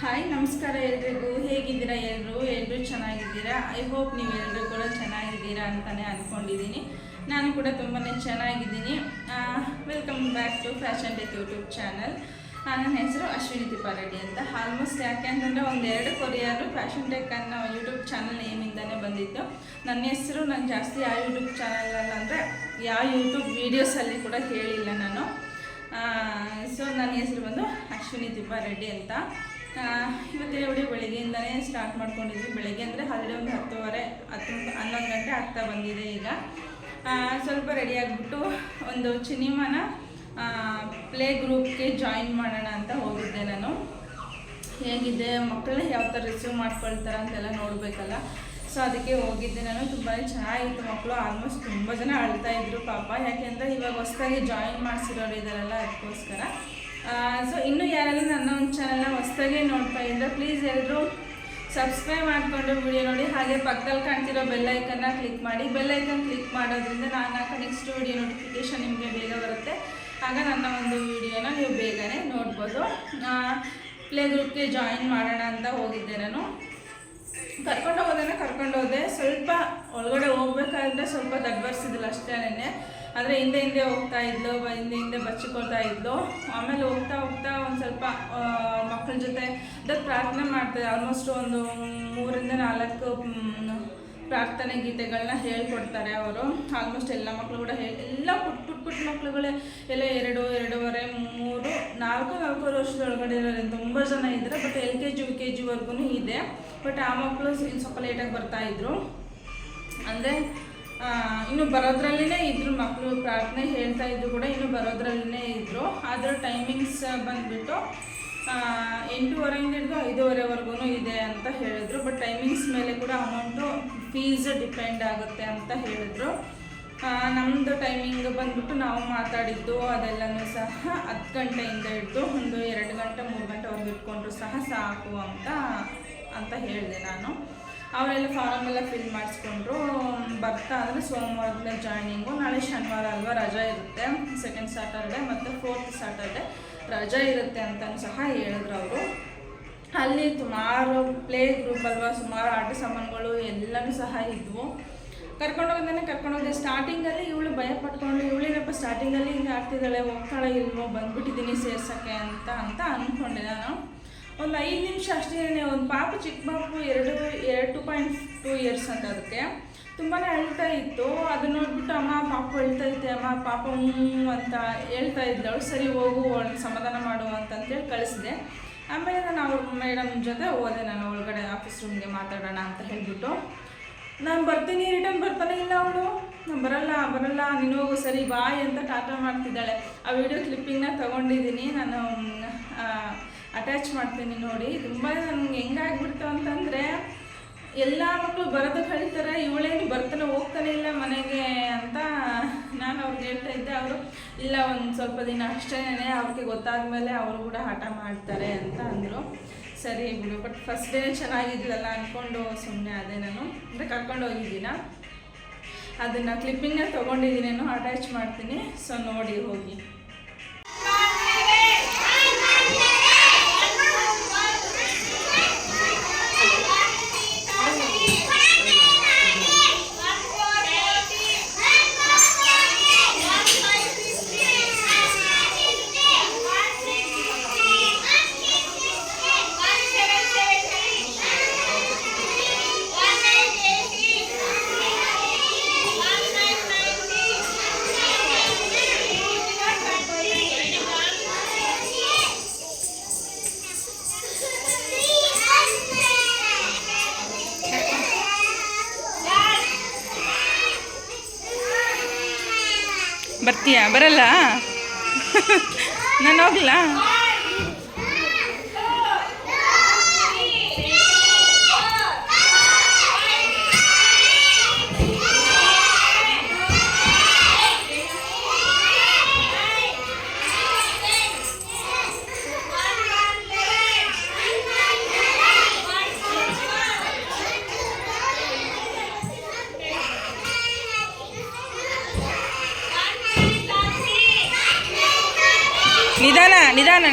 Hi ನಮಸ್ಕಾರ ಎಲ್ರಿಗೂ. ಹೇಗಿದ್ದೀರಾ ಎಲ್ಲರೂ ಎಲ್ಲರೂ ಚೆನ್ನಾಗಿದ್ದೀರಾ? ಐ ಹೋಪ್ ನೀವು ಎಲ್ಲರೂ ಕೂಡ ಚೆನ್ನಾಗಿದ್ದೀರಾ ಅಂತಲೇ ಅಂದ್ಕೊಂಡಿದ್ದೀನಿ ನಾನು ಕೂಡ ತುಂಬಾ ಚೆನ್ನಾಗಿದ್ದೀನಿ. Welcome back to fashion tech YouTube channel ನನ್ನ ಹೆಸರು ಅಶ್ವಿನಿ ತಿಪ್ಪಾರೆಡ್ಡಿ ಅಂತ. ಆಲ್ಮೋಸ್ಟ್ ಯಾಕೆ ಅಂತಂದರೆ ಒಂದೆರಡು ಕೊರಿಯರು ಫ್ಯಾಷನ್ ಟೆಕ್ ಅನ್ನೋ ಯೂಟ್ಯೂಬ್ ಚಾನಲ್ ನೇಮಿಂದನೇ ಬಂದಿತ್ತು. ನನ್ನ ಹೆಸರು, ನಾನು ಜಾಸ್ತಿ ಯಾವ ಯೂಟ್ಯೂಬ್ ಚಾನಲಲ್ಲಿ ಅಂದರೆ ಯಾವ ಯೂಟ್ಯೂಬ್ ವೀಡಿಯೋಸಲ್ಲಿ ಕೂಡ ಹೇಳಿಲ್ಲ ನಾನು. ಸೊ ನನ್ನ ಹೆಸರು ಬಂದು ಅಶ್ವಿನಿ ತಿಪ್ಪಾರೆಡ್ಡಿ ಅಂತ. ಇವತ್ತಿನ ವಿಡಿಯೋ ಬೆಳಗ್ಗೆಯಿಂದನೇ ಸ್ಟಾರ್ಟ್ ಮಾಡ್ಕೊಂಡಿದ್ವಿ. ಬೆಳಗ್ಗೆ ಅಂದರೆ ಹದಿನೊಂದು ಒಂದು ಹತ್ತುವರೆ, ಹತ್ತು ಹನ್ನೊಂದು ಗಂಟೆ ಆಗ್ತಾ ಬಂದಿದೆ ಈಗ. ಸ್ವಲ್ಪ ರೆಡಿ ಆಗಿಬಿಟ್ಟು ಒಂದು ಸಿನಿಮಾನ ಪ್ಲೇ ಗ್ರೂಪ್ಗೆ ಜಾಯಿನ್ ಮಾಡೋಣ ಅಂತ ಹೋಗಿದ್ದೆ ನಾನು. ಹೇಗಿದೆ, ಮಕ್ಕಳನ್ನ ಯಾವ ಥರ ರಿಸೀವ್ ಮಾಡ್ಕೊಳ್ತಾರೆ ಅಂತೆಲ್ಲ ನೋಡಬೇಕಲ್ಲ. ಸೊ ಅದಕ್ಕೆ ಹೋಗಿದ್ದೆ ನಾನು. ತುಂಬಾ ಚೆನ್ನಾಗಿತ್ತು ಮಕ್ಕಳು. ಆಲ್ಮೋಸ್ಟ್ ತುಂಬ ಜನ ಅಳ್ತಾ ಇದ್ರು ಪಾಪ. ಯಾಕೆಂದರೆ ಇವಾಗ ಹೊಸ್ದಾಗಿ ಜಾಯಿನ್ ಮಾಡಿಸಿರೋರು ಇದ್ದಾರಲ್ಲ ಅದಕ್ಕೋಸ್ಕರ. ಸೊ ಇನ್ನೂ ಯಾರಾದರೂ ನನ್ನ ಒಂದು ಚಾನಲ್ನ ಹೊಸ್ದಾಗೆ ನೋಡ್ತಾ ಇದ್ದರೆ ಪ್ಲೀಸ್ ಎಲ್ಲರೂ ಸಬ್ಸ್ಕ್ರೈಬ್ ಮಾಡಿಕೊಂಡು ವಿಡಿಯೋ ನೋಡಿ. ಹಾಗೆ ಪಕ್ಕದಲ್ಲಿ ಕಾಣ್ತಿರೋ ಬೆಲ್ಲೈಕನ್ನ ಕ್ಲಿಕ್ ಮಾಡಿ. ಬೆಲ್ಲೈಕನ್ ಕ್ಲಿಕ್ ಮಾಡೋದ್ರಿಂದ ನಾನು ಹಾಕೋ ನೆಕ್ಸ್ಟ್ ವಿಡಿಯೋ ನೋಟಿಫಿಕೇಶನ್ ನಿಮಗೆ ಬೇಗ ಬರುತ್ತೆ. ಆಗ ನನ್ನ ಒಂದು ವಿಡಿಯೋನ ನೀವು ಬೇಗನೆ ನೋಡ್ಬೋದು. ಪ್ಲೇ ಗ್ರೂಪ್ಗೆ ಜಾಯಿನ್ ಮಾಡೋಣ ಅಂತ ಹೋಗಿದ್ದೆ ನಾನು. ಕರ್ಕೊಂಡು ಹೋಗೋದನ್ನ ಕರ್ಕೊಂಡು ಹೋದೆ. ಸ್ವಲ್ಪ ಒಳಗಡೆ ಹೋಗ್ಬೇಕಾದ್ರೆ ಸ್ವಲ್ಪ ದಡ್ಬರ್ಸಿದಿಲ್ಲ ಅಷ್ಟೇನೆ. ಆದರೆ ಹಿಂದೆ ಹಿಂದೆ ಹೋಗ್ತಾ ಇದ್ಲು ಹಿಂದೆ ಹಿಂದೆ ಬಚ್ಚಿಕೊಳ್ತಾ ಇದ್ಲು. ಆಮೇಲೆ ಹೋಗ್ತಾ ಹೋಗ್ತಾ ಒಂದು ಸ್ವಲ್ಪ ಮಕ್ಕಳ ಜೊತೆ ಅದಕ್ಕೆ ಪ್ರಾರ್ಥನೆ ಮಾಡ್ತಾರೆ. ಆಲ್ಮೋಸ್ಟ್ ಒಂದು ಮೂರಿಂದ ನಾಲ್ಕು ಪ್ರಾರ್ಥನೆ ಗೀತೆಗಳನ್ನ ಹೇಳ್ಕೊಡ್ತಾರೆ ಅವರು. ಆಲ್ಮೋಸ್ಟ್ ಎಲ್ಲ ಮಕ್ಕಳು ಕೂಡ ಹೇಳಿ ಎಲ್ಲ ಪುಟ್ ಪುಟ್ ಪುಟ್ ಮಕ್ಕಳುಗಳೇ ಎಲ್ಲ ಎರಡು, ಎರಡೂವರೆ, ಮೂರು, ನಾಲ್ಕು, ನಾಲ್ಕೂವರೆ ವರ್ಷದೊಳಗಡೆ ಇರೋರು. ತುಂಬ ಜನ ಇದ್ದಾರೆ but L K G, U K ಜಿವರೆಗೂ ಇದೆ. ಬಟ್ ಆ ಮಕ್ಕಳು ಸ್ವಲ್ಪ ಲೇಟಾಗಿ ಬರ್ತಾ ಇದ್ರು. ಅಂದರೆ ಇನ್ನು ಬರೋದ್ರಲ್ಲಿನೇ ಇದ್ರು ಮಕ್ಕಳು ಪ್ರಾರ್ಥನೆ ಹೇಳ್ತಾ ಇದ್ರು ಕೂಡ ಇನ್ನು ಬರೋದ್ರಲ್ಲೇ ಇದ್ರು. ಅದರ ಟೈಮಿಂಗ್ಸ್ ಬಂದ್ಬಿಟ್ಟು ಎಂಟೂವರೆಯಿಂದ ಹಿಡಿದು ಐದೂವರೆವರೆಗೂ ಇದೆ ಅಂತ ಹೇಳಿದ್ರು. ಬಟ್ ಟೈಮಿಂಗ್ಸ್ ಮೇಲೆ ಕೂಡ ಅಮೌಂಟು ಫೀಸ್ ಡಿಪೆಂಡ್ ಆಗುತ್ತೆ ಅಂತ ಹೇಳಿದ್ರು. ನಮ್ಮದು ಟೈಮಿಂಗ್ ಬಂದ್ಬಿಟ್ಟು ನಾವು ಮಾತಾಡಿದ್ದು ಅದೆಲ್ಲನೂ ಸಹ ಹತ್ತು ಗಂಟೆಯಿಂದ ಹಿಡಿದು ಒಂದು ಎರಡು ಗಂಟೆ, ಮೂರು ಗಂಟೆವರೆಗೂ ಇಟ್ಕೊಂಡ್ರು ಸಹ ಸಾಕು ಅಂತ ಅಂತ ಹೇಳಿದೆ ನಾನು. ಅವರೆಲ್ಲ ಫಾರಮ್ ಎಲ್ಲ ಫಿಲ್ ಮಾಡಿಸ್ಕೊಂಡ್ರು. ಬರ್ತಾ ಅಂದರೆ ಸೋಮವಾರದಿಂದ ಜಾಯ್ನಿಂಗು ನಾಳೆ ಶನಿವಾರ ಅಲ್ವಾ ರಜಾ ಇರುತ್ತೆ. ಸೆಕೆಂಡ್ ಸ್ಯಾಟರ್ಡೆ ಮತ್ತು ಫೋರ್ತ್ ಸ್ಯಾಟರ್ಡೆ ರಜಾ ಇರುತ್ತೆ ಅಂತಲೂ ಸಹ ಹೇಳಿದ್ರು ಅವರು. ಅಲ್ಲಿ ಸುಮಾರು ಪ್ಲೇ ಗ್ರೂಪ್ ಅಲ್ವಾ, ಸುಮಾರು ಆಟ ಸಾಮಾನುಗಳು ಎಲ್ಲನೂ ಸಹ ಇದ್ವು. ಕರ್ಕೊಂಡು ಕರ್ಕೊಂಡೋಗಿದೆ ಸ್ಟಾರ್ಟಿಂಗಲ್ಲಿ ಇವಳು ಭಯ ಪಟ್ಕೊಂಡು ಇವಳೇನಪ್ಪ ಸ್ಟಾರ್ಟಿಂಗಲ್ಲಿ ಹಿಂಗೆ ಆಗ್ತಿದ್ದಾಳೆ ಹೋಗ್ತಾಳೆ ಇಲ್ವೋ, ಬಂದ್ಬಿಟ್ಟಿದ್ದೀನಿ ಸೇರ್ಸೋಕ್ಕೆ ಅಂತ ಅಂತ ಅಂದ್ಕೊಂಡೆ ನಾನು. ಒಂದು ಐದು ನಿಮಿಷ ಅಷ್ಟೇ ಒಂದು ಪಾಪು ಚಿಕ್ಕ ಪಾಪು, ಎರಡು ಎರಡು ಪಾಯಿಂಟ್ ಟೂ ಇಯರ್ಸ್ ಅಂತ ಅದಕ್ಕೆ. ತುಂಬಾ ಅಳ್ತಾ ಇತ್ತು. ಅದನ್ನ ನೋಡ್ಬಿಟ್ಟು ಅಮ್ಮ, ಪಾಪ ಅಳ್ತಾ ಐತೆ ಅಮ್ಮ, ಪಾಪ ಅಂತ ಹೇಳ್ತಾ ಇದ್ದವಳು ಸರಿ ಹೋಗು, ಅವ್ಳನ್ನ ಸಮಾಧಾನ ಮಾಡು ಅಂತಂತೇಳಿ ಕಳಿಸಿದೆ. ಆಮೇಲೆ ನಾನು ಅವ್ರ ಮೇಡಮ್ ಜೊತೆ ಹೋದೆ. ನಾನು ಒಳಗಡೆ ಆಫೀಸ್ ರೂಮ್ಗೆ ಮಾತಾಡೋಣ ಅಂತ ಹೇಳಿಬಿಟ್ಟು. ನಾನು ಬರ್ತೀನಿ ರಿಟರ್ನ್ ಬರ್ತಾನೆ ಇಲ್ಲ ಅವಳು. ನಾನು ಬರಲ್ಲ ಬರಲ್ಲ, ನೀನು ಹೋಗು, ಸರಿ, ಬಾಯ್ ಅಂತ ಟಾಟಾ ಮಾಡ್ತಿದ್ದಾಳೆ. ಆ ವಿಡಿಯೋ ಕ್ಲಿಪ್ಪಿಂಗ್ನ ತಗೊಂಡಿದ್ದೀನಿ. ನಾನು ಅಟ್ಯಾಚ್ ಮಾಡ್ತೀನಿ ನೋಡಿ. ತುಂಬ ನನಗೆ ಹೆಂಗಾಗ್ಬಿಡ್ತು ಅಂತಂದರೆ ಎಲ್ಲ ಮಕ್ಕಳು ಬರೋದಕ್ಕೆ ಕಳೀತಾರೆ, ಇವಳೇನು ಬರ್ತಾನೆ ಹೋಗ್ತಾನೆ ಇಲ್ಲ ಮನೆಗೆ ಅಂತ ನಾನು ಅವ್ರಿಗೆ ಹೇಳ್ತಾ ಇದ್ದೆ. ಅವರು, ಇಲ್ಲ, ಒಂದು ಸ್ವಲ್ಪ ದಿನ ಅಷ್ಟೇ ಅವ್ರಿಗೆ ಗೊತ್ತಾದ್ಮೇಲೆ ಅವರು ಕೂಡ ಹಠ ಮಾಡ್ತಾರೆ ಅಂತ ಅಂದರು. ಸರಿ ಬಿಡು ಬಟ್ ಫಸ್ಟ್ ಡೇ ಚೆನ್ನಾಗಿದ್ಲಲ್ಲ ಅಂದ್ಕೊಂಡು ಸುಮ್ಮನೆ ಅದೇ ನಾನು. ಅಂದರೆ ಕರ್ಕೊಂಡು ಹೋಗಿದ್ದೀನ. ಅದನ್ನು ಕ್ಲಿಪ್ಪಿಂಗ್ನ ತೊಗೊಂಡಿದ್ದೀನಿ ಅಟ್ಯಾಚ್ ಮಾಡ್ತೀನಿ. ಸೊ ನೋಡಿ, ಹೋಗಿ. ಬರ್ತೀಯಾ? ಬರಲ್ಲ? ನಾನು ಹೋಗ್ಲಾ?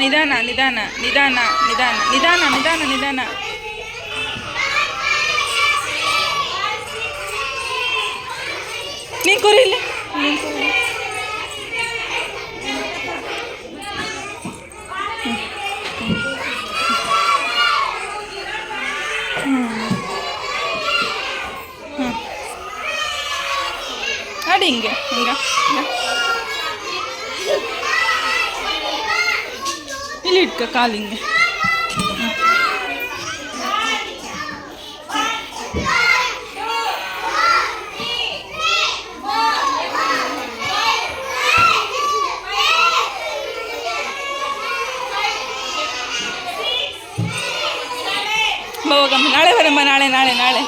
ನಿಧಾನ ನಿಧಾನ ನಿಧಾನ ನಿಧಾನ ನಿಧಾನ ನಿಧಾನ ನಿಧಾನ. ನೀನು ಕುರಿ ಇಲ್ಲಿ? ನೀನು காலிங்க. போகம் நாளை வரம்பா நாளை நாளை நாளை.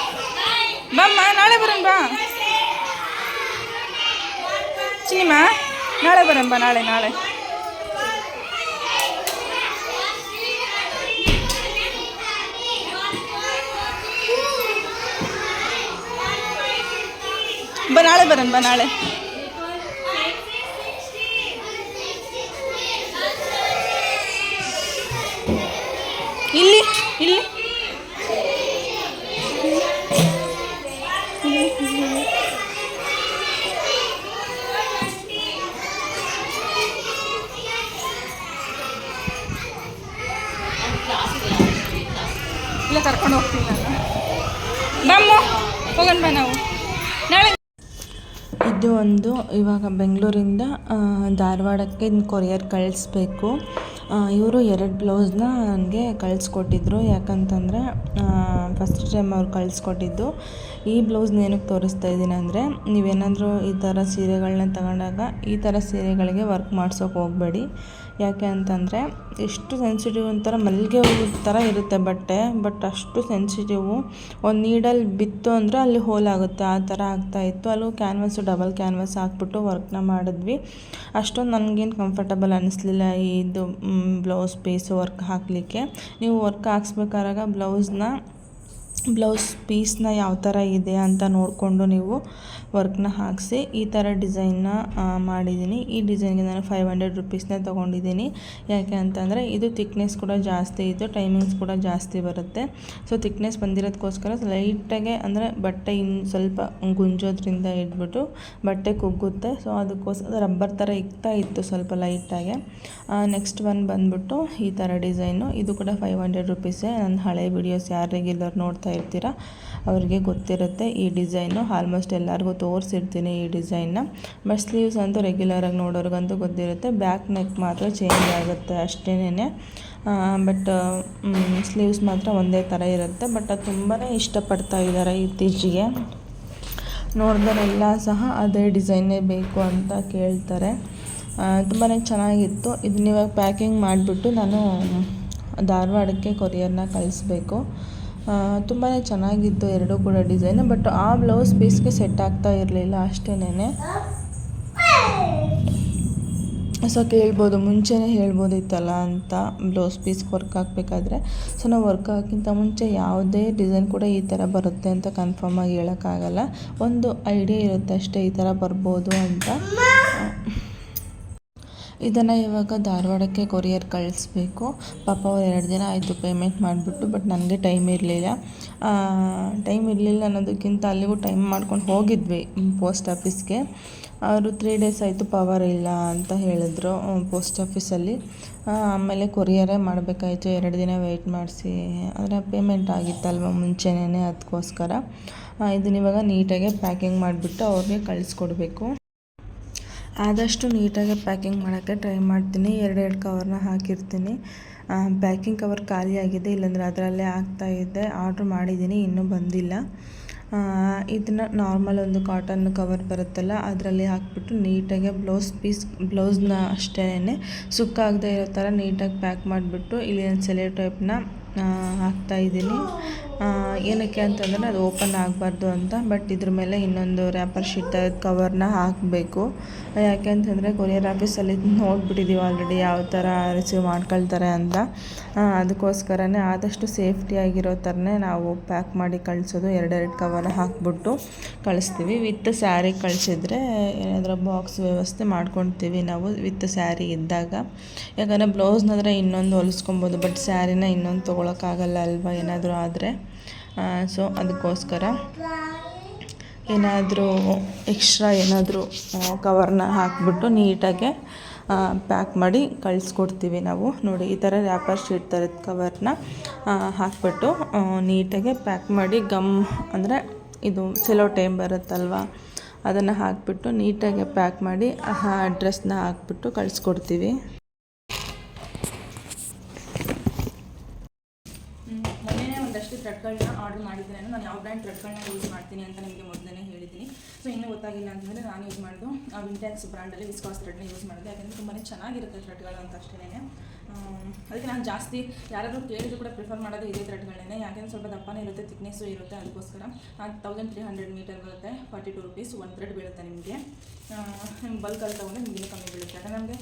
பாம்மா நாளை வரம்பா சினிமா நாளை வரம்பா நாளை நாளை. ரொம்ப நாள் இப்போ ரொம்ப நாள். ಒಂದು ಇವಾಗ ಬೆಂಗಳೂರಿಂದ ಧಾರವಾಡಕ್ಕೆ ಕೊರಿಯರ್ ಕಳಿಸ್ಬೇಕು. ಇವರು ಎರಡು ಬ್ಲೌಸ್ನ ನನಗೆ ಕಳಿಸ್ಕೊಟ್ಟಿದ್ರು. ಯಾಕಂತಂದರೆ ಫಸ್ಟ್ ಟೈಮ್ ಅವ್ರು ಕಳಿಸ್ಕೊಟ್ಟಿದ್ದು. ಈ ಬ್ಲೌಸ್ನ ಏನಕ್ಕೆ ತೋರಿಸ್ತಾ ಇದ್ದೀನಿ ಅಂದರೆ ನೀವೇನಾದರೂ ಈ ಥರ ಸೀರೆಗಳನ್ನ ತಗೊಂಡಾಗ ಈ ಥರ ಸೀರೆಗಳಿಗೆ ವರ್ಕ್ ಮಾಡ್ಸೋಕೆ ಹೋಗಬೇಡಿ. ಯಾಕೆ ಅಂತಂದರೆ ಎಷ್ಟು ಸೆನ್ಸಿಟಿವ್ ಒಂಥರ ಮಲ್ಲಿಗೆ ಹೂ ಥರ ಇರುತ್ತೆ ಬಟ್ಟೆ, ಬಟ್ ಅಷ್ಟು ಸೆನ್ಸಿಟಿವು ಒಂದು ನೀಡಲ್ಲಿ ಬಿತ್ತು ಅಂದರೆ ಅಲ್ಲಿ ಹೋಲ್ ಆಗುತ್ತೆ. ಆ ಥರ ಆಗ್ತಾಯಿತ್ತು ಅಲ್ಲೂ ಕ್ಯಾನ್ವಸ್ಸು ಡಬಲ್ ಕ್ಯಾನ್ವಸ್ ಹಾಕ್ಬಿಟ್ಟು ವರ್ಕ್ನ ಮಾಡಿದ್ವಿ. ಅಷ್ಟೊಂದು ನನಗೇನು ಕಂಫರ್ಟಬಲ್ ಅನ್ನಿಸ್ಲಿಲ್ಲ ಇದು ಬ್ಲೌಸ್ ಪೀಸು ವರ್ಕ್ ಹಾಕಲಿಕ್ಕೆ. ನೀವು ವರ್ಕ್ ಹಾಕ್ಸ್ಬೇಕಾದಾಗ ಬ್ಲೌಸ್ನ ಬ್ಲೌಸ್ ಪೀಸ್ನ ಯಾವ ಥರ ಇದೆ ಅಂತ ನೋಡಿಕೊಂಡು ನೀವು ವರ್ಕ್ನ ಹಾಕಿಸಿ ಈ ಥರ ಡಿಸೈನ್ನ ಮಾಡಿದ್ದೀನಿ. ಈ ಡಿಸೈನ್ಗೆ ನಾನು ಫೈವ್ ಹಂಡ್ರೆಡ್ ರುಪೀಸ್ನ ತೊಗೊಂಡಿದ್ದೀನಿ. ಯಾಕೆ ಅಂತಂದರೆ ಇದು ತಿಕ್ನೆಸ್ ಕೂಡ ಜಾಸ್ತಿ ಇತ್ತು ಟೈಮಿಂಗ್ಸ್ ಕೂಡ ಜಾಸ್ತಿ ಬರುತ್ತೆ. ಸೊ ತಿಕ್ನೆಸ್ ಬಂದಿರೋದಕ್ಕೋಸ್ಕರ ಲೈಟಾಗೆ ಅಂದರೆ ಬಟ್ಟೆ ಇನ್ನು ಸ್ವಲ್ಪ ಗುಂಜೋದ್ರಿಂದ ಇಟ್ಬಿಟ್ಟು ಬಟ್ಟೆ ಕುಗ್ಗುತ್ತೆ. ಸೊ ಅದಕ್ಕೋಸ್ಕರ ರಬ್ಬರ್ ಥರ ಇಕ್ತಾ ಇತ್ತು ಸ್ವಲ್ಪ ಲೈಟಾಗೆ ನೆಕ್ಸ್ಟ್ ಒನ್ ಬಂದ್ಬಿಟ್ಟು ಈ ಥರ ಡಿಸೈನು. ಇದು ಕೂಡ ಫೈವ್ ಹಂಡ್ರೆಡ್ ರುಪೀಸೇ ನನ್ನ ಹಳೆ ವಿಡಿಯೋಸ್ ಯಾರು ರೆಗ್ಯುಲರ್ ನೋಡ್ತಾ ಇರ್ತೀರಾ. ಅವರಿಗೆ ಗೊತ್ತಿರುತ್ತೆ ಈ ಡಿಸೈನು. ಆಲ್ಮೋಸ್ಟ್ ಎಲ್ಲರಿಗೂ ತೋರಿಸಿರ್ತೀನಿ ಈ ಡಿಸೈನ್ನ. ಬಟ್ ಸ್ಲೀವ್ಸ್ ಅಂತೂ ರೆಗ್ಯುಲರಾಗಿ ನೋಡೋರಿಗಂತೂ ಗೊತ್ತಿರುತ್ತೆ. ಬ್ಯಾಕ್ ನೆಕ್ ಮಾತ್ರ ಚೇಂಜ್ ಆಗುತ್ತೆ ಅಷ್ಟೇನೆ ಬಟ್ ಸ್ಲೀವ್ಸ್ ಮಾತ್ರ ಒಂದೇ ಥರ ಇರುತ್ತೆ. ಬಟ್ ಅದು ತುಂಬಾ ಇಷ್ಟಪಡ್ತಾ ಇದ್ದಾರೆ ಇತ್ತೀಚೆಗೆ. ನೋಡಿದರೆಲ್ಲ ಸಹ ಅದೇ ಡಿಸೈನೇ ಬೇಕು ಅಂತ ಕೇಳ್ತಾರೆ. ತುಂಬಾ ಚೆನ್ನಾಗಿತ್ತು. ಇದನ್ನ ಇವಾಗ ಪ್ಯಾಕಿಂಗ್ ಮಾಡಿಬಿಟ್ಟು ನಾನು ಧಾರವಾಡಕ್ಕೆ ಕೊರಿಯರ್ನ ಕಳಿಸ್ಬೇಕು. ತುಂಬಾ ಚೆನ್ನಾಗಿತ್ತು ಎರಡೂ ಕೂಡ ಡಿಸೈನ್, ಬಟ್ ಆ ಬ್ಲೌಸ್ ಪೀಸ್ಗೆ ಸೆಟ್ ಆಗ್ತಾ ಇರಲಿಲ್ಲ ಅಷ್ಟೇನೆ ಸೊ ಕೇಳ್ಬೋದು, ಮುಂಚೆನೇ ಹೇಳ್ಬೋದಿತ್ತಲ್ಲ ಅಂತ ಬ್ಲೌಸ್ ಪೀಸ್ ವರ್ಕ್ ಹಾಕಬೇಕಾದ್ರೆ. ಸೊ ನಾವು ವರ್ಕ್ ಹಾಕಿಂತ ಮುಂಚೆ ಯಾವುದೇ ಡಿಸೈನ್ ಕೂಡ ಈ ಥರ ಬರುತ್ತೆ ಅಂತ ಕನ್ಫರ್ಮಾಗಿ ಹೇಳೋಕ್ಕಾಗಲ್ಲ. ಒಂದು ಐಡಿಯಾ ಇರುತ್ತೆ ಅಷ್ಟೇ ಈ ಥರ ಬರ್ಬೋದು ಅಂತ. ಇದನ್ನು ಇವಾಗ ಧಾರವಾಡಕ್ಕೆ ಕೊರಿಯರ್ ಕಳಿಸ್ಬೇಕು. ಪಾಪ ಅವ್ರು ಎರಡು ದಿನ ಆಯಿತು ಪೇಮೆಂಟ್ ಮಾಡಿಬಿಟ್ಟು ಬಟ್ ನನಗೆ ಟೈಮ್ ಇರಲಿಲ್ಲ. ಟೈಮ್ ಇರಲಿಲ್ಲ ಅನ್ನೋದಕ್ಕಿಂತ ಅಲ್ಲಿಗೂ ಟೈಮ್ ಮಾಡ್ಕೊಂಡು ಹೋಗಿದ್ವಿ ಪೋಸ್ಟ್ ಆಫೀಸ್ಗೆ ಅವರು ತ್ರೀ ಡೇಸ್ ಆಯಿತು ಪವರ್ ಇಲ್ಲ ಅಂತ ಹೇಳಿದ್ರು ಪೋಸ್ಟ್ ಆಫೀಸಲ್ಲಿ ಆಮೇಲೆ ಕೊರಿಯರೇ ಮಾಡಬೇಕಾಯಿತು, ಎರಡು ದಿನ ವೆಯ್ಟ್ ಮಾಡಿಸಿ. ಆದರೆ ಪೇಮೆಂಟ್ ಆಗಿತ್ತಲ್ವ ಮುಂಚೆನೇ ಅದಕ್ಕೋಸ್ಕರ. ಇದನ್ನ ಇವಾಗ ನೀಟಾಗಿ ಪ್ಯಾಕಿಂಗ್ ಮಾಡಿಬಿಟ್ಟು ಅವ್ರಿಗೆ ಕಳಿಸ್ಕೊಡ್ಬೇಕು. ಆದಷ್ಟು ನೀಟಾಗಿ ಪ್ಯಾಕಿಂಗ್ ಮಾಡೋಕ್ಕೆ ಟ್ರೈ ಮಾಡ್ತೀನಿ. ಎರಡೆರಡು ಕವರ್ನ ಹಾಕಿರ್ತೀನಿ. ಪ್ಯಾಕಿಂಗ್ ಕವರ್ ಖಾಲಿಯಾಗಿದೆ ಇಲ್ಲಾಂದರೆ ಅದರಲ್ಲೇ ಆಗ್ತಾಯಿದೆ ಆರ್ಡ್ರ್ ಮಾಡಿದ್ದೀನಿ, ಇನ್ನೂ ಬಂದಿಲ್ಲ. ಇದನ್ನು ನಾರ್ಮಲ್ ಒಂದು ಕಾಟನ್ ಕವರ್ ಬರುತ್ತಲ್ಲ, ಅದರಲ್ಲಿ ಹಾಕ್ಬಿಟ್ಟು ನೀಟಾಗಿ ಬ್ಲೌಸ್ ಪೀಸ್ ಬ್ಲೌಸ್ನ ಅಷ್ಟೇ ಸುಕ್ಕಾಗದೇ ಇರೋ ಥರ ನೀಟಾಗಿ ಪ್ಯಾಕ್ ಮಾಡಿಬಿಟ್ಟು, ಇಲ್ಲಿ ಒಂದು ಸೆಲೆ ಟೈಪ್ನ ಹಾಕ್ತಾಯಿದ್ದೀನಿ ಏನಕ್ಕೆ ಅಂತಂದರೆ ಅದು ಓಪನ್ ಆಗಬಾರ್ದು ಅಂತ ಬಟ್ ಇದ್ರ ಮೇಲೆ ಇನ್ನೊಂದು ರ್ಯಾಪರ್ ಶೀಟ್ ಕವರ್ನ ಹಾಕಬೇಕು. ಯಾಕೆ ಅಂತಂದರೆ ಕೊರಿಯರ್ ಆಫೀಸಲ್ಲಿ ನೋಡ್ಬಿಟ್ಟಿದ್ದೀವಿ ಆಲ್ರೆಡಿ ಯಾವ ಥರ ರಿಸೀವ್ ಮಾಡ್ಕೊಳ್ತಾರೆ ಅಂತ. ಅದಕ್ಕೋಸ್ಕರನೇ ಆದಷ್ಟು ಸೇಫ್ಟಿಯಾಗಿರೋ ಥರನೇ ನಾವು ಪ್ಯಾಕ್ ಮಾಡಿ ಕಳಿಸೋದು, ಎರಡೆರಡು ಕವರ್ ಹಾಕ್ಬಿಟ್ಟು ಕಳಿಸ್ತೀವಿ. ವಿತ್ ಸ್ಯಾರಿ ಕಳಿಸಿದ್ರೆ ಏನಾದರೂ ಬಾಕ್ಸ್ ವ್ಯವಸ್ಥೆ ಮಾಡ್ಕೊಳ್ತೀವಿ ನಾವು ವಿತ್ ಸ್ಯಾರಿ ಇದ್ದಾಗ. ಯಾಕಂದರೆ ಬ್ಲೌಸ್ನಾದ್ರೆ ಇನ್ನೊಂದು ಹೊಲಿಸ್ಕೊಬೋದು ಬಟ್ ಸ್ಯಾರಿನ ಇನ್ನೊಂದು ತೊಗೊಳಕ್ಕಾಗಲ್ಲ ಅಲ್ವಾ ಏನಾದರೂ ಆದರೆ. ಸೊ ಅದಕ್ಕೋಸ್ಕರ ಏನಾದರೂ ಎಕ್ಸ್ಟ್ರಾ ಏನಾದರೂ ಕವರ್ನ ಹಾಕ್ಬಿಟ್ಟು ನೀಟಾಗೆ ಪ್ಯಾಕ್ ಮಾಡಿ ಕಳಿಸ್ಕೊಡ್ತೀವಿ ನಾವು. ನೋಡಿ ಈ ಥರ ರ್ಯಾಪರ್ ಶೀಟ್ ಥರದ ಕವರ್ನ ಹಾಕ್ಬಿಟ್ಟು ಆ, ನೀಟಾಗೆ ಪ್ಯಾಕ್ ಮಾಡಿ ಗಮ್ ಅಂದರೆ ಇದು ಸೆಲೋ ಟೈಮ್ ಬರುತ್ತಲ್ವ ಅದನ್ನು ಹಾಕ್ಬಿಟ್ಟು ನೀಟಾಗಿ ಪ್ಯಾಕ್ ಮಾಡಿ ಅಡ್ರೆಸ್ನ ಹಾಕ್ಬಿಟ್ಟು ಕಳಿಸ್ಕೊಡ್ತೀವಿ ಮೊನ್ನೆ ಒಂದಷ್ಟು ಥ್ರೆಡ್ಗಳನ್ನ ಆರ್ಡರ್ ಮಾಡಿದ್ದೆ ನಾನು ಯಾವ ಬ್ರ್ಯಾಂಡ್ ಥ್ರೆಡ್ಗಳನ್ನ ಯೂಸ್ ಮಾಡ್ತೀನಿ ಅಂತ ನಿಮಗೆ ಮೊದಲೇ ಹೇಳಿದ್ದೀನಿ ಸೊ ಇನ್ನೂ ಗೊತ್ತಾಗಿಲ್ಲ ಅಂತಂದರೆ ನಾನು ಯೂಸ್ ಮಾಡೋದು ವಿಂಟೆನ್ಸ್ ಬ್ರ್ಯಾಂಡಲ್ಲಿ ವಿಸ್ಕಾಸ್ ಥ್ರೆಡ್ನ ಯೂಸ್ ಮಾಡಿದೆ ಯಾಕಂದರೆ ತುಂಬಾ ಚೆನ್ನಾಗಿರುತ್ತೆ ಥ್ರೆಡ್ಗಳು ಅಂತ ಅಷ್ಟೇ ಅದಕ್ಕೆ ನಾನು ಜಾಸ್ತಿ ಯಾರಾದರೂ ಕೇಳಿದ್ರು ಕೂಡ ಪ್ರಿಫರ್ ಮಾಡೋದು ಇದೇ ಥ್ರೆಡ್ಗಳನ್ನೇ ಯಾಕೆಂದರೆ ಸ್ವಲ್ಪ ದಪ್ಪನೇ ಇರುತ್ತೆ ತಿಕ್ನೆಸ್ಸು ಇರುತ್ತೆ ಅದಕ್ಕೋಸ್ಕರ. ನಾನು ತೌಸಂಡ್ ತ್ರೀ ಹಂಡ್ರೆಡ್ ಮೀಟರ್ ಬರುತ್ತೆ ಫಾರ್ಟಿ ಟು ರುಪೀಸ್ ಒಂದು ಥ್ರೆಡ್ ಬೀಳುತ್ತೆ ನಿಮಗೆ. ಬಲ್ಕಲ್ಲಿ ತೊಗೊಂಡ್ರೆ ನಿಮಗೆ ಕಮ್ಮಿ ಬೀಳುತ್ತೆ. ಯಾಕಂದರೆ ನಮಗೆ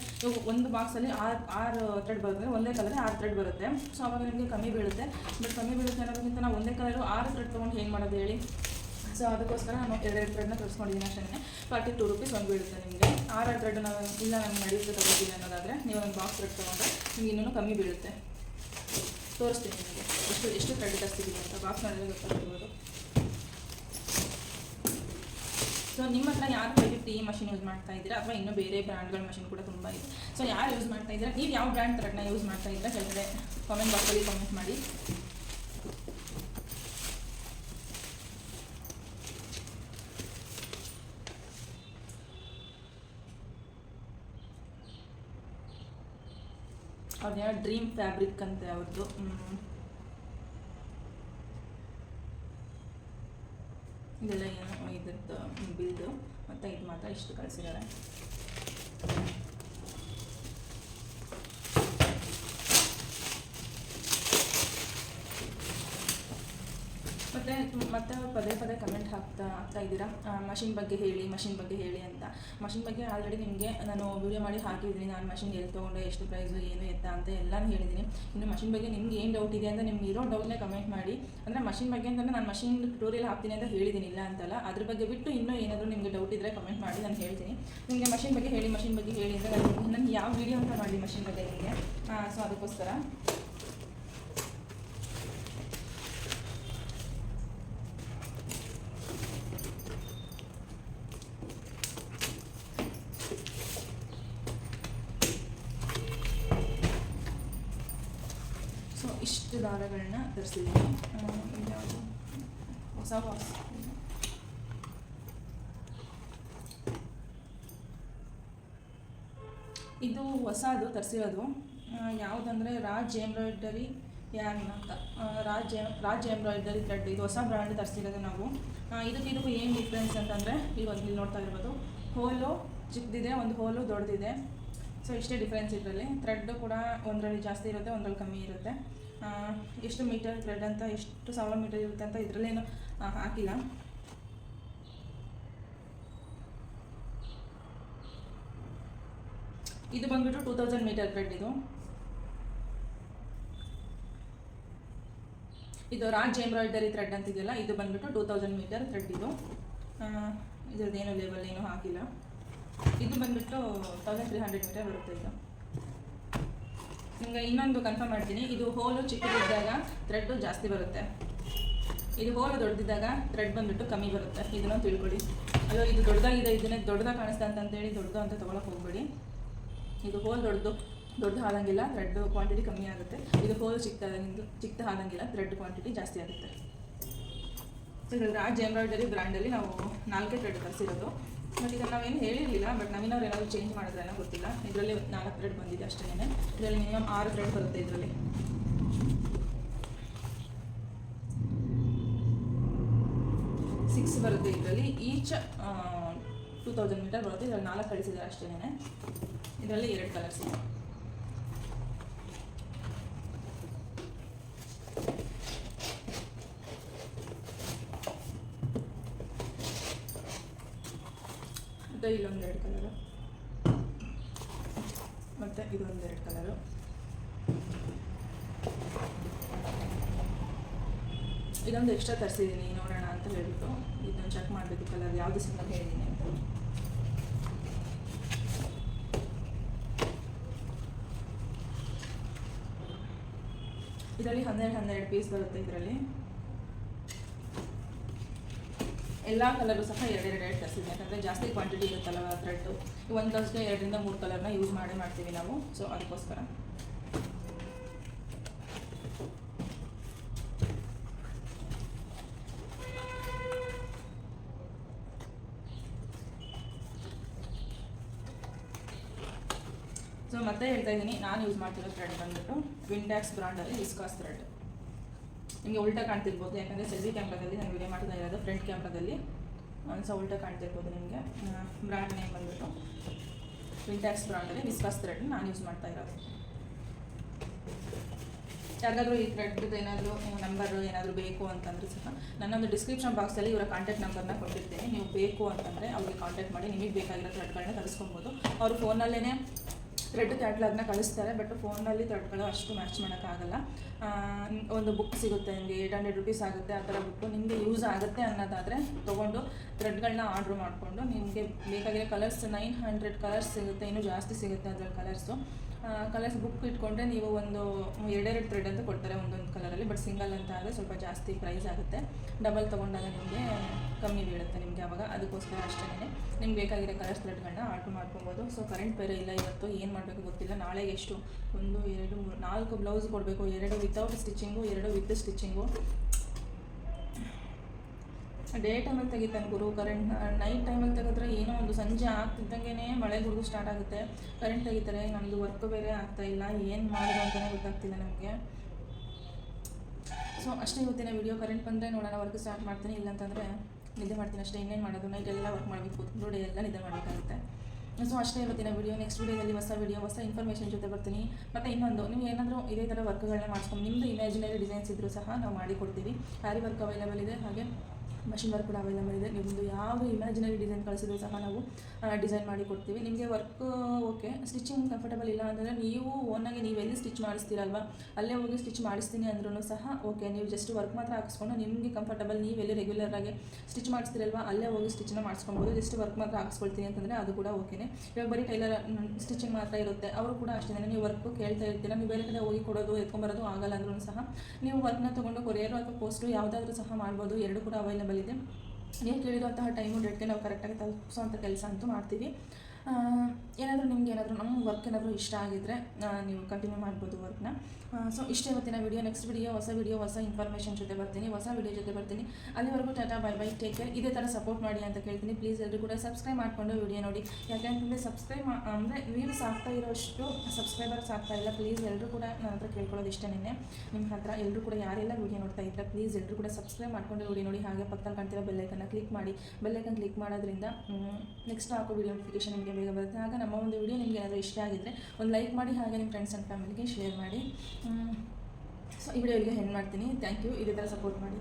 ಒಂದು ಬಾಕ್ಸಲ್ಲಿ ಆರು ಆರು ಥ್ರೆಡ್ ಬರುತ್ತೆ ಒಂದೇ ಕಲರ್ ಆರು ಥ್ರೆಡ್ ಬರುತ್ತೆ. ಸೊ ಆವಾಗ ನಿಮಗೆ ಕಮ್ಮಿ ಬೀಳುತ್ತೆ. ಬಟ್ ಕಮ್ಮಿ ಬೀಳುತ್ತೆ ಅನ್ನೋದಕ್ಕಿಂತ ನಾವು ಒಂದೇ ಕಲರು ಆರು ಥ್ರೆಡ್ ತೊಗೊಂಡು ಏನು ಮಾಡೋದು ಹೇಳಿ? ಸೊ ಅದಕ್ಕೋಸ್ಕರ ನಾನು ಎರಡೆರಡು ಥ್ರೆಡ್ನ ತರಿಸ್ಕೊಂಡಿದ್ದೀನಿ ಅಷ್ಟೇ ಫಾರ್ಟಿ ಟು ರುಪೀಸ್ ಒಂದು ಬೀಳುತ್ತೆ ನಿಮಗೆ. ಆರು ಥ್ರೆಡ್ ನಾವು ಇಲ್ಲ ನಾನು ನಡೆಯುತ್ತೆ ತಗೋತೀನಿ ಅನ್ನೋದಾದರೆ ನೀವು ಒಂದು ಬಾಕ್ಸ್ ಥ್ರೆಡ್ ತೊಗೊಂಡ್ರೆ ನಿಮ್ಗೆ ಇನ್ನೂ ಕಮ್ಮಿ ಬೀಳುತ್ತೆ. ತೋರಿಸ್ತೀನಿ ನಿಮಗೆ. ಎಷ್ಟು ಎಷ್ಟು ಥ್ರೆಡ್ ತರಿಸ್ತಿದ್ದೀನಿ ಅಂತ ಬಾಕ್ಸ್ ಮಾಡಿದ್ರೆ ಗೊತ್ತಾಗಿರ್ಬೋದು ಸೊ ನಿಮ್ಮ ಹತ್ರ ಯಾರು ದಯವಿಟ್ಟು ಈ ಮಷಿನ್ ಯೂಸ್ ಮಾಡ್ತಾ ಇದ್ದೀರಾ? ಅಥವಾ ಇನ್ನೂ ಬೇರೆ ಬ್ರ್ಯಾಂಡ್ಗಳ ಮಷಿನ್ ಕೂಡ ತುಂಬ ಇದೆ. ಸೊ ಯಾರು ಯೂಸ್ ಮಾಡ್ತಾ ಇದ್ದೀರಾ? ನೀವು ಯಾವ ಬ್ರ್ಯಾಂಡ್ ಥ್ರೆಡ್ನ ಯೂಸ್ ಮಾಡ್ತಾ ಇದ್ದೀರಾ? ಕೆಳಗಡೆ ಕಾಮೆಂಟ್ ಬಾಕ್ಸಲ್ಲಿ ಕಾಮೆಂಟ್ ಮಾಡಿ ಅವ್ರದ್ದು ಯಾವ ಡ್ರೀಮ್ ಫ್ಯಾಬ್ರಿಕ್ ಅಂತ ಅವ್ರದ್ದು ಇದೆಲ್ಲ ಏನೋ ಇದ್ರದ್ದು ಬಿಲ್ದು ಮತ್ತು ಇದು ಮಾತ್ರ ಇಷ್ಟು ಕಳಿಸಿದ್ದಾರೆ. ಮತ್ತು ಮತ್ತೆ ಪದೇ ಪದೇ ಕಮೆಂಟ್ ಹಾಕ್ತಾ ಹಾಕ್ತಾ ಇದ್ದೀರಾ? ಮಷಿನ್ ಬಗ್ಗೆ ಹೇಳಿ ಮಷಿನ್ ಬಗ್ಗೆ ಹೇಳಿ ಅಂತ. ಮಷಿನ್ ಬಗ್ಗೆ ಆಲ್ರೆಡಿ ನಿಮಗೆ ನಾನು ವೀಡಿಯೋ ಮಾಡಿ ಹಾಕಿದ್ದೀನಿ. ನಾನು ಮಷಿನ್ ಎಲ್ಲಿ ತೊಗೊಂಡೆ, ಎಷ್ಟು ಪ್ರೈಸು ಏನು ಎತ್ತ ಅಂತ ಎಲ್ಲನೂ ಹೇಳಿದ್ದೀನಿ. ಇನ್ನು ಮಷಿನ್ ಬಗ್ಗೆ ನಿಮ್ಗೆ ಏನು ಡೌಟ್ ಇದೆ ಅಂತ ನಿಮ್ಗೆ ಇರೋ ಡೌಟ್ನೇ ಕಮೆಂಟ್ ಮಾಡಿ. ಅಂದರೆ ಮಷಿನ್ ಬಗ್ಗೆ ಅಂತಂದರೆ ನಾನು ಮಷಿನ್ ಟ್ಯೂಟೋರಿಯಲ್ ಹಾಕ್ತೀನಿ ಅಂತ ಹೇಳಿದ್ದೀನಿ, ಇಲ್ಲ ಅಂತಲ್ಲ. ಅದ್ರ ಬಗ್ಗೆ ಬಿಟ್ಟು ಇನ್ನೂ ಏನಾದರೂ ನಿಮಗೆ ಡೌಟ್ ಇದ್ದರೆ ಕಮೆಂಟ್ ಮಾಡಿ, ನಾನು ಹೇಳ್ತೀನಿ. ನಿಮಗೆ ಮಷಿನ್ ಬಗ್ಗೆ ಹೇಳಿ ಮಷಿನ್ ಬಗ್ಗೆ ಹೇಳಿ ಅಂತ ನಾನು ನಾನು ಯಾವ ವೀಡಿಯೋ ಅಂತ ಮಾಡಿ ಮಷಿನ್ ಬಗ್ಗೆ ನಿಮಗೆ? ಸೊ ಅದಕ್ಕೋಸ್ಕರ ಸೊ ಇಷ್ಟು ದಾರಗಳನ್ನ ತರಿಸಿದ್ದೀನಿ ಇದ್ಯಾವುದು ಹೊಸ ಬಾಕ್ಸ್ ಇದು ಹೊಸದು ತರಿಸಿರೋದು ಯಾವುದಂದ್ರೆ ರಾಜ್ ಎಂಬ್ರಾಯ್ಡರಿ ಯಾನ್ ಅಂತ. Raj Raj embroidery thread. ಇದು ಹೊಸ ಬ್ರ್ಯಾಂಡ್ ತರಿಸಿರೋದು ನಾವು. ಇದಕ್ಕೆ ಇದಕ್ಕೂ ಏನು ಡಿಫ್ರೆನ್ಸ್ ಅಂತಂದರೆ ಇವಾಗ ಇಲ್ಲಿ ನೋಡ್ತಾ ಇರ್ಬೋದು. ಹೋಲು ಚಿಕ್ಕದಿದೆ ಒಂದು ಹೋಲು ದೊಡ್ಡದಿದೆ ಸೊ ಇಷ್ಟೇ ಡಿಫ್ರೆನ್ಸ್ ಇದರಲ್ಲಿ. ಥ್ರೆಡ್ ಕೂಡ ಒಂದರಲ್ಲಿ ಜಾಸ್ತಿ ಇರುತ್ತೆ, ಒಂದರಲ್ಲಿ ಕಮ್ಮಿ ಇರುತ್ತೆ. ಎಷ್ಟು ಮೀಟರ್ ಥ್ರೆಡ್ ಅಂತ, ಎಷ್ಟು ಸಾವಿರ ಮೀಟರ್ ಇರುತ್ತೆ ಅಂತ ಇದರಲ್ಲೇನು ಹಾಕಿಲ್ಲ. ಇದು ಬಂದ್ಬಿಟ್ಟು ಟೂ ತೌಸಂಡ್ ಮೀಟರ್ ಥ್ರೆಡ್ ಇದು. ಇದು ರಾಜ್ ಎಂಬ್ರಾಯ್ಡರಿ ಥ್ರೆಡ್ ಅಂತಿದೆಯಲ್ಲ, ಇದು ಬಂದ್ಬಿಟ್ಟು ಟೂ ತೌಸಂಡ್ ಮೀಟರ್ ಥ್ರೆಡ್ ಇದು. ಇದ್ರದ್ದು ಏನು ಲೇಬಲ್ ಏನು ಹಾಕಿಲ್ಲ. ಇದು ಬಂದ್ಬಿಟ್ಟು ತೌಸಂಡ್ ತ್ರೀ ಹಂಡ್ರೆಡ್ ಮೀಟರ್ ಬರುತ್ತೆ ಇದು. ನಿಮಗೆ ಇನ್ನೊಂದು ಕನ್ಫರ್ಮ್ ಮಾಡ್ತೀನಿ. ಇದು ಹೋಲು ಚಿಕ್ಕದಿದ್ದಾಗ ಥ್ರೆಡ್ಡು ಜಾಸ್ತಿ ಬರುತ್ತೆ. ಇದು ಹೋಲು ದೊಡ್ಡದಿದ್ದಾಗ ಥ್ರೆಡ್ ಬಂದ್ಬಿಟ್ಟು ಕಮ್ಮಿ ಬರುತ್ತೆ. ಇದನ್ನು ತಿಳ್ಕೊಳ್ಳಿ ಅಲ್ಲೋ ಇದು ದೊಡ್ಡದಾಗಿದೆ, ಇದನ್ನೇ ದೊಡ್ಡದಾಗ ಕಾಣಿಸ್ತಾ ಅಂತ ಅಂತೇಳಿ ದೊಡ್ಡದು ಅಂತ ತೊಗೊಳಕ್ಕೆ ಹೋಗ್ಬೇಡಿ. ಇದು ಹೋಲ್ ದೊಡ್ಡದು ದೊಡ್ಡ ಹಾಲಂಗಿಲ್ಲ ಥ್ರೆಡ್ ಕ್ವಾಂಟಿಟಿ ಕಮ್ಮಿ ಆಗುತ್ತೆ. ಇದು ಹೋಲ್ ಚಿಕ್ಕದಾಗಿಂದು ಚಿಕ್ಕ ಹಾಲಂಗಿಲ್ಲ ಥ್ರೆಡ್ ಕ್ವಾಂಟಿಟಿ ಜಾಸ್ತಿ ಆಗುತ್ತೆ. ಸೊ ರಾಜ್ ಎಂಬ್ರಾಯ್ಡರಿ ಬ್ರ್ಯಾಂಡಲ್ಲಿ ನಾವು ನಾಲ್ಕೇ ಥ್ರೆಡ್ ತರಿಸಿರೋದು ಬಟ್ ಇದನ್ನು ನಾವೇನು ಹೇಳಿರಲಿಲ್ಲ ಬಟ್ ನವೀನವ್ರು ಏನಾದರೂ ಚೇಂಜ್ ಮಾಡಿದ್ರೆ ಏನೋ ಗೊತ್ತಿಲ್ಲ. ಇದರಲ್ಲಿ ನಾಲ್ಕು ಥ್ರೆಡ್ ಬಂದಿದೆ ಅಷ್ಟೇ ಇದರಲ್ಲಿ ಮಿನಿಮಮ್ ಆರು ಥ್ರೆಡ್ ಬರುತ್ತೆ ಇದರಲ್ಲಿ. ಸಿಕ್ಸ್ ಬರುತ್ತೆ ಇದರಲ್ಲಿ. ಈಚ್ ಟೂ ತೌಸಂಡ್ ಮೀಟರ್ ಬರುತ್ತೆ. ಇದರಲ್ಲಿ ನಾಲ್ಕು ಕಳಿಸಿದ್ದಾರೆ ಅಷ್ಟೇ ಇದರಲ್ಲಿ ಎರಡು ಕಲರ್ಸ್ ಇದೆ ಮತ್ತು ಇಲ್ಲೊಂದೆರಡು ಕಲರು ಮತ್ತು ಇದೊಂದೆರಡು ಕಲರು ಇದೊಂದು ಎಕ್ಸ್ಟ್ರಾ ತರಿಸಿದ್ದೀನಿ ನೋಡೋಣ ಅಂತ ಹೇಳ್ಬಿಟ್ಟು ಇದನ್ನ ಚೆಕ್ ಮಾಡಬೇಕು ಕಲರ್ ಯಾವುದು ಸಿಂಗಲ್ ಹೇಳಿದ್ದೀನಿ ಅಂತ. ಇದರಲ್ಲಿ ಹನ್ನೆರಡು ಹನ್ನೆರಡು ಪೀಸ್ ಬರುತ್ತೆ ಇದರಲ್ಲಿ. ಎಲ್ಲ ಕಲರು ಸಹ ಎರಡೆರಡು ಎರಡು ತರಿಸಿದ್ದೀನಿ ಯಾಕಂದರೆ ಜಾಸ್ತಿ ಕ್ವಾಂಟಿಟಿ ಇರುತ್ತಲ್ಲ ಥ್ರೆಡ್ಡು ಒಂದು ಬ್ಲೌಸ್ಗೆ ಎರಡರಿಂದ ಮೂರು ಕಲರ್ನ ಯೂಸ್ ಮಾಡೇ ಮಾಡ್ತೀವಿ ನಾವು ಸೊ ಅದಕ್ಕೋಸ್ಕರ. ಮತ್ತೆ ಹೇಳ್ತಾ ಇದ್ದೀನಿ, ನಾನು ಯೂಸ್ ಮಾಡ್ತಿರೋ ಥ್ರೆಡ್ ಬಂದ್ಬಿಟ್ಟು ವಿಂಡ್ಯಾಕ್ಸ್ ಬ್ರಾಂಡಲ್ಲಿ ವಿಸ್ಕಾಸ್ ಥ್ರೆಡ್ ನಿಮಗೆ ಉಲ್ಟಾ ಕಾಣ್ತಿರ್ಬೋದು, ಯಾಕಂದರೆ ಸೆಲ್ಫಿ ಕ್ಯಾಮ್ರಾದಲ್ಲಿ ನಾನು ವಿಡಿಯೋ ಮಾಡ್ತಾ ಇರೋದು ಫ್ರಂಟ್ ಕ್ಯಾಮ್ರಾದಲ್ಲಿ ಒಂದು ಸಹ ಉಲ್ಟಾ ಕಾಣ್ತಿರ್ಬೋದು ನಿಮಗೆ. ಬ್ರ್ಯಾಂಡ್ ನೇಮ್ ಬಂದ್ಬಿಟ್ಟು ವಿಂಟ್ಯಾಕ್ಸ್ ಬ್ರಾಂಡಲ್ಲಿ ವಿಸ್ಕಾಸ್ ಥ್ರೆಡ್ ನಾನು ಯೂಸ್ ಮಾಡ್ತಾ ಇರೋದು. ಯಾರಿಗಾದರೂ ಈ ಥ್ರೆಡ್ ಏನಾದರೂ ನಂಬರ್ ಏನಾದರೂ ಬೇಕು ಅಂತಂದ್ರೆ ಸಹ ನನ್ನೊಂದು ಡಿಸ್ಕ್ರಿಪ್ಷನ್ ಬಾಕ್ಸಲ್ಲಿ ಇವರ ಕಾಂಟ್ಯಾಕ್ಟ್ ನಂಬರ್ನ ಕೊಟ್ಟಿರ್ತೀನಿ. ನೀವು ಬೇಕು ಅಂತಂದರೆ ಅವ್ರಿಗೆ ಕಾಂಟ್ಯಾಕ್ಟ್ ಮಾಡಿ ನಿಮಗೆ ಬೇಕಾಗಿರೋ ಥ್ರೆಡ್ಗಳನ್ನ ತರಿಸ್ಕೊಬೋದು. ಅವ್ರ ಫೋನಲ್ಲೇ ಥ್ರೆಡ್ ಕ್ಯಾಟ್ಲಾಗ್ನ ಕಳಿಸ್ತಾರೆ ಬಟ್ ಫೋನಲ್ಲಿ ಥ್ರೆಡ್ಗಳು ಅಷ್ಟು ಮ್ಯಾಚ್ ಮಾಡೋಕ್ಕಾಗಲ್ಲ. ಒಂದು ಬುಕ್ ಸಿಗುತ್ತೆ ನಿಮಗೆ ಏಟ್ ಹಂಡ್ರೆಡ್ ರುಪೀಸ್ ಆಗುತ್ತೆ, ಆ ಥರ ಬುಕ್ ನಿಮಗೆ ಯೂಸ್ ಆಗುತ್ತೆ ಅನ್ನೋದಾದರೆ ತೊಗೊಂಡು ಥ್ರೆಡ್ಗಳನ್ನ ಆರ್ಡ್ರ್ ಮಾಡಿಕೊಂಡು ನಿಮಗೆ ಬೇಕಾಗಿರೋ ಕಲರ್ಸ್ ನೈನ್ ಹಂಡ್ರೆಡ್ ಕಲರ್ಸ್ ಸಿಗುತ್ತೆ, ಇನ್ನೂ ಜಾಸ್ತಿ ಸಿಗುತ್ತೆ ಅದ್ರಲ್ಲಿ ಕಲರ್ಸು ಕಲರ್ಸ್ ಬುಕ್ ಇಟ್ಕೊಂಡ್ರೆ ನೀವು ಒಂದು ಎರಡೆರಡು ಥ್ರೆಡ್ ಅಂತ ಕೊಡ್ತಾರೆ ಒಂದೊಂದು ಕಲರಲ್ಲಿ ಬಟ್ ಸಿಂಗಲ್ ಅಂತ ಆದರೆ ಸ್ವಲ್ಪ ಜಾಸ್ತಿ ಪ್ರೈಸ್ ಆಗುತ್ತೆ. ಡಬಲ್ ತೊಗೊಂಡಾಗ ನಿಮಗೆ ಕಮ್ಮಿ ಬೀಳುತ್ತೆ ನಿಮಗೆ ಅವಾಗ. ಅದಕ್ಕೋಸ್ಕರ ಅಷ್ಟೇ ನಿಮ್ಗೆ ಬೇಕಾಗಿರೋ ಕಲರ್ಸ್ ಥ್ರೆಡ್ಗಳನ್ನ ಆರ್ಡ್ರ್ ಮಾಡ್ಕೊಬೋದು. ಸೊ ಕರೆಂಟ್ ಬೇರೆ ಇಲ್ಲ ಇವತ್ತು. ಏನು ಮಾಡಬೇಕು ಗೊತ್ತಿಲ್ಲ. ನಾಳೆ ಎಷ್ಟು? ಒಂದು, ಎರಡು, ಮೂರು, ನಾಲ್ಕು ಬ್ಲೌಸ್ ಕೊಡಬೇಕು. ಎರಡು ವಿತೌಟ್ ಸ್ಟಿಚಿಂಗು ಎರಡು ವಿತ್ ಸ್ಟಿಚಿಂಗು ಡೇ ಟೈಮಲ್ಲಿ ತೆಗಿತಾನೆ ಗುರು. ಕರೆಂಟ್ ನೈಟ್ ಟೈಮಲ್ಲಿ ತೆಗೆದ್ರೆ ಏನೋ ಒಂದು ಸಂಜೆ ಆಗ್ತಿದ್ದಂಗೆ ಮಳೆ ಗುಡುಗು ಸ್ಟಾರ್ಟ್ ಆಗುತ್ತೆ. ಕರೆಂಟ್ ತೆಗಿತಾರೆ ನಮ್ಮದು ವರ್ಕ್ ಬೇರೆ ಆಗ್ತಾ ಇಲ್ಲ, ಏನು ಮಾಡೋದು ಅಂತಲೇ ಗೊತ್ತಾಗ್ತಿಲ್ಲ ನಮಗೆ. ಸೊ ಅಷ್ಟೇ ಇವತ್ತಿನ ವಿಡಿಯೋ ಕರೆಂಟ್ ಬಂದರೆ ನೋಡೋಣ ವರ್ಕ್ ಸ್ಟಾರ್ಟ್ ಮಾಡ್ತೀನಿ. ಇಲ್ಲಾಂತಂದರೆ ನಿದ್ದೆ ಮಾಡ್ತೀನಿ ಅಷ್ಟೇ. ಇನ್ನೇನು ಮಾಡೋದು? ನೈಟ್ ಎಲ್ಲ ವರ್ಕ್ ಮಾಡಬೇಕು. ಕೂತ್ಕೊಂಡು ಡೇ ಎಲ್ಲ ನಿದ್ದೆ ಮಾಡಬೇಕಾಗುತ್ತೆ. ಸೊ ಅಷ್ಟೇ ಇವತ್ತಿನ ವಿಡಿಯೋ ನೆಕ್ಸ್ಟ್ ವಿಡಿಯೋದಲ್ಲಿ ಹೊಸ ವಿಡಿಯೋ ಹೊಸ ಇನ್ಫಾರ್ಮೇಷನ್ ಜೊತೆ ಬರ್ತೀನಿ. ಮತ್ತು ಇನ್ನೊಂದು, ನೀವು ಏನಾದರೂ ಇದೇ ಥರ ವರ್ಕ್ಗಳನ್ನ ಮಾಡಿಸ್ಕೊಂಡು ನಿಮ್ಮದು ಇಮ್ಯಾಜಿನರಿ ಡಿಸೈನ್ಸ್ ಇದ್ದರೂ ಸಹ ನಾವು ಮಾಡಿಕೊಡ್ತೀವಿ. ಹ್ಯಾರಿ ವರ್ಕ್ ಅವೈಲೇಬಲ್ ಇದೆ. ಹಾಗೆ ಮಷಿನ್ ವರ್ಕ್ ಕೂಡ ಅವೈಲೇಬಲ್ ಇದೆ. ನಿಮ್ಮದು ಯಾವ ಇಮ್ಯಾಜಿನರಿ ಡಿಸೈನ್ ಕಳಿಸಿದ್ರು ಸಹ ನಾವು ಡಿಸೈನ್ ಮಾಡಿ ಕೊಡ್ತೀವಿ. ನಿಮಗೆ ವರ್ಕ್ ಓಕೆ ಸ್ಟಿಚಿಂಗ್ ಕಂಫರ್ಟಬಲ್ ಇಲ್ಲ ಅಂದರೆ ನೀವು ಓನಾಗಿ ನೀವು ಎಲ್ಲಿ ಸ್ಟಿಚ್ ಮಾಡಿಸ್ತೀರಲ್ವ? ಅಲ್ಲೇ ಹೋಗಿ ಸ್ಟಿಚ್ ಮಾಡಿಸ್ತೀನಿ ಅಂದ್ರೂ ಸಹ ಓಕೆ ನೀವು ಜಸ್ಟ್ ವರ್ಕ್ ಮಾತ್ರ ಹಾಕಿಸ್ಕೊಂಡು ನಿಮಗೆ ಕಂಫರ್ಟಬಲ್ ನೀವು ಎಲ್ಲಿ ರೆಗ್ಯುಲರಾಗಿ ಸ್ಟಿಚ್ ಮಾಡಿಸ್ತೀರಲ್ವ? ಅಲ್ಲೇ ಹೋಗಿ ಸ್ಟಿಚ್ನ ಮಾಡಿಸ್ಕೊಬೋದು. ಜಸ್ಟ್ ವರ್ಕ್ ಮಾತ್ರ ಹಾಕಿಸ್ಕೊಳ್ತೀನಿ ಅಂತಂದರೆ ಅದು ಕೂಡ ಓಕೆನೇ ಇವಾಗ ಬರೀ ಟೈಲರ್ ಸ್ಟಿಚಿಂಗ್ ಮಾತ್ರ ಇರುತ್ತೆ. ಅವರು ಕೂಡ ಅಷ್ಟೇ ನೀವು ವರ್ಕ್ ಕೇಳ್ತಾ ಇರ್ತೀರ. ನೀವು ಬೇರೆ ಕಡೆ ಹೋಗಿ ಕೊಡೋದು ಎತ್ಕೊಂಬರೋದು ಆಗಲ್ಲ ಅಂದ್ರೂ ಸಹ ನೀವು ವರ್ಕ್ನ ತೊಗೊಂಡು ಕೊರಿಯರು ಅಥವಾ ಪೋಸ್ಟು ಯಾವುದಾದ್ರೂ ಸಹ ಮಾಡ್ಬೋದು. ಎರಡು ಕೂಡ ಅವೈಲೇಬಲ್ ಇದೆ ನೀವು ಕೇಳಿರುವಂತಹ ಟೈಮು ಡೇಟ್ಗೆ ನಾವು ಕರೆಕ್ಟಾಗಿ ತಲುಪಿಸೋವಂಥ ಕೆಲಸ ಅಂತೂ ಮಾಡ್ತೀವಿ. ಏನಾದರೂ ನಿಮ್ಗೆ ಏನಾದರೂ ನಮ್ಮ ವರ್ಕ್ ಏನಾದರೂ ಇಷ್ಟ ಆಗಿದ್ದರೆ ನೀವು ಕಂಟಿನ್ಯೂ ಮಾಡ್ಬೋದು ವರ್ಕ್ನ ಸೊ ಇಷ್ಟೇ ಇವತ್ತಿನ ವಿಡಿಯೋ ನೆಕ್ಸ್ಟ್ ವಿಡಿಯೋ ಹೊಸ ವಿಡಿಯೋ ಹೊಸ ಇನ್ಫಾರ್ಮೇಷನ್ ಜೊತೆ ಬರ್ತೀನಿ, ಹೊಸ ವಿಡಿಯೋ ಜೊತೆ ಬರ್ತೀನಿ. ಅಲ್ಲಿವರೆಗೂ tata bye bye take care ಇದೇ ಥರ ಸಪೋರ್ಟ್ ಮಾಡಿ ಅಂತ ಕೇಳ್ತೀನಿ. ಪ್ಲೀಸ್ ಎಲ್ಲರೂ ಕೂಡ ಸಬ್ಸ್ಕ್ರೈಬ್ ಮಾಡಿಕೊಂಡು ವಿಡಿಯೋ ನೋಡಿ. ಯಾಕೆಂತಂದರೆ ಸಬ್ಸ್ಕ್ರೈಬ್ ಅಂದರೆ ವ್ಯೂಸ್ ಆಗ್ತಾ ಇರೋಷ್ಟು ಸಬ್ಸ್ಕ್ರೈಬರ್ಸ್ ಆಗ್ತಾ ಇಲ್ಲ. ಪ್ಲೀಸ್ ಎಲ್ಲರೂ ಕೂಡ ನನ್ನ ಹತ್ರ ಕೇಳ್ಕೊಳ್ಳೋದು ಇಷ್ಟ ನಿನ್ನೆ. ನಿಮ್ಮ ಹತ್ರ ಎಲ್ಲರೂ ಕೂಡ ಯಾರೆಲ್ಲ ವಿಡಿಯೋ ನೋಡ್ತಾ ಇದ್ದಾರೆ ಪ್ಲೀಸ್ ಎಲ್ಲರೂ ಕೂಡ ಸಬ್ಸ್ಕ್ರೈಬ್ ಮಾಡ್ಕೊಂಡು ವಿಡಿಯೋ ನೋಡಿ. ಹಾಗೆ ಪಕ್ಕದಲ್ಲಿ ಕಾಣ್ತಿರೋ ಬೆಲ್ಲೈಕನ್ನ ಕ್ಲಿಕ್ ಮಾಡಿ. ಬೆಲ್ಲೈಕನ್ ಕ್ಲಿಕ್ ಮಾಡೋದ್ರಿಂದ ನೆಕ್ಸ್ಟ್ ಹಾಕೋ ವಿಡಿಯೋ ನೋಟಿಫಿಕೇಶನ್ ನಿಮಗೆ ಬೇಗ ಬರುತ್ತೆ. ಆಗ ನಮ್ಮ ಒಂದು ವಿಡಿಯೋ ನಿಮಗೆ ಏನಾದರೂ ಇಷ್ಟ ಆಗಿದ್ದರೆ ಒಂದು ಲೈಕ್ ಮಾಡಿ, ಹಾಗೆ ನಿಮ್ಮ ಫ್ರೆಂಡ್ಸ್ ಆ್ಯಂಡ್ ಫ್ಯಾಮಿಲಿಗೆ ಶೇರ್ ಮಾಡಿ. ಸೊ ಈ ವಿಡಿಯೋ ಇಲ್ಲಿಗೆ ಹೆಣ್ಣು ಮಾಡ್ತೀನಿ. ಥ್ಯಾಂಕ್ ಯು ಇದೇ ಥರ ಸಪೋರ್ಟ್ ಮಾಡಿ.